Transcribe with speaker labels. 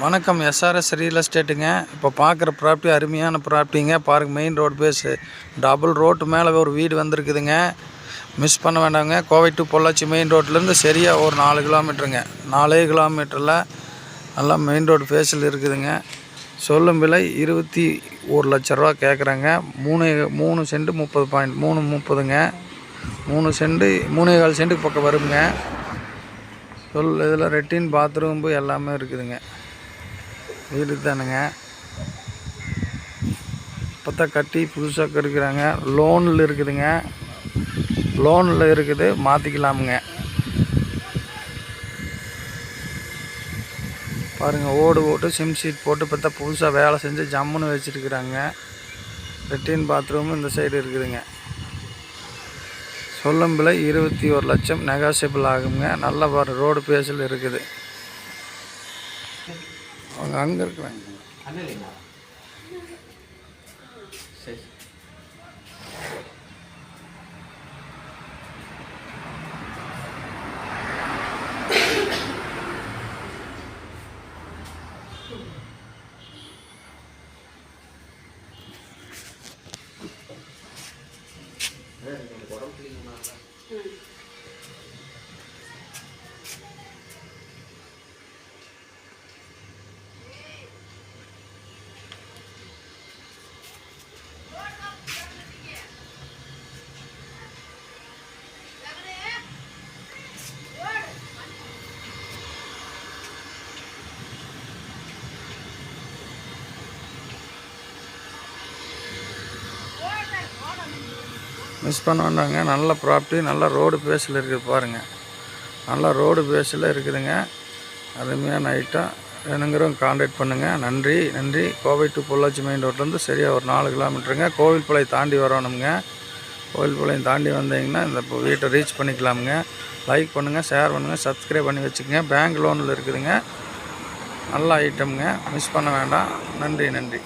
Speaker 1: வணக்கம். SRS real எஸ்டேட்டுங்க இப்போ பார்க்குற ப்ராப்பர்ட்டி அருமையான ப்ராப்பர்ட்டிங்க பாருங்க main road face double road மேலே ஒரு வீடு வந்திருக்குதுங்க. மிஸ் பண்ண வேண்டாங்க. கோவை டு பொள்ளாச்சி மெயின் ரோட்லேருந்து சரியாக ஒரு நாலு கிலோமீட்டருங்க நாலே கிலோமீட்டரில் நல்லா மெயின் ரோடு ஃபேஸில் இருக்குதுங்க. சொல்லும் விலை இருபத்தி ஒரு லட்ச ரூபா கேட்குறாங்க மூணு மூணு சென்ட் முப்பது பாயிண்ட் மூணு முப்பதுங்க. மூணு சென்ட் மூணே கால் சென்ட்டுக்கு பக்கம் வருங்க. சொல் இதில் ரெட்டின் பாத்ரூம்பு எல்லாமே இருக்குதுங்க. வீடு தானுங்க. இப்போ தான் கட்டி புதுசாக கெடுக்கிறாங்க. லோனில் இருக்குதுங்க. லோனில் இருக்குது. மாற்றிக்கலாமுங்க பாருங்கள் ஓடு போட்டு சிம் சீட் போட்டு இப்போ தான் புதுசாக வேலை செஞ்சு ஜம்முன்னு வச்சுருக்குறாங்க. லெட்டின் பாத்ரூமும் இந்த சைடு இருக்குதுங்க. சொல்லும் விலை இருபத்தி ஒரு லட்சம் நெகாசிபிள் ஆகுங்க. நல்ல பாரு ரோடு பேஸில் இருக்குது. அவங்க அங்கே இருக்கிறாங்க உடம்பு மிஸ் பண்ண வேண்டாங்க நல்ல ப்ராப்பர்ட்டி நல்ல ரோடு பேஸில் இருக்குது பாருங்கள் நல்ல ரோடு பேஸில் இருக்குதுங்க. அருமையாக நைட்டாக வேணுங்கிறவங்க காண்டாக்ட் பண்ணுங்கள் நன்றி நன்றி. கோவை டு பொள்ளாச்சி மெயின் ரோட்லேருந்து சரியாக ஒரு நாலு கிலோமீட்டருங்க கோவில்பாளையம் தாண்டி வரணுங்க கோவில்பாளையம் தாண்டி வந்தீங்கன்னா இந்த வீட்டை ரீச் பண்ணிக்கலாமுங்க. லைக் பண்ணுங்கள் ஷேர் பண்ணுங்கள் சப்ஸ்கிரைப் பண்ணி வச்சுக்கோங்க. பேங்க் லோனில் இருக்குதுங்க. நல்ல ஐட்டம்ங்க மிஸ் பண்ண வேண்டாம். நன்றி நன்றி.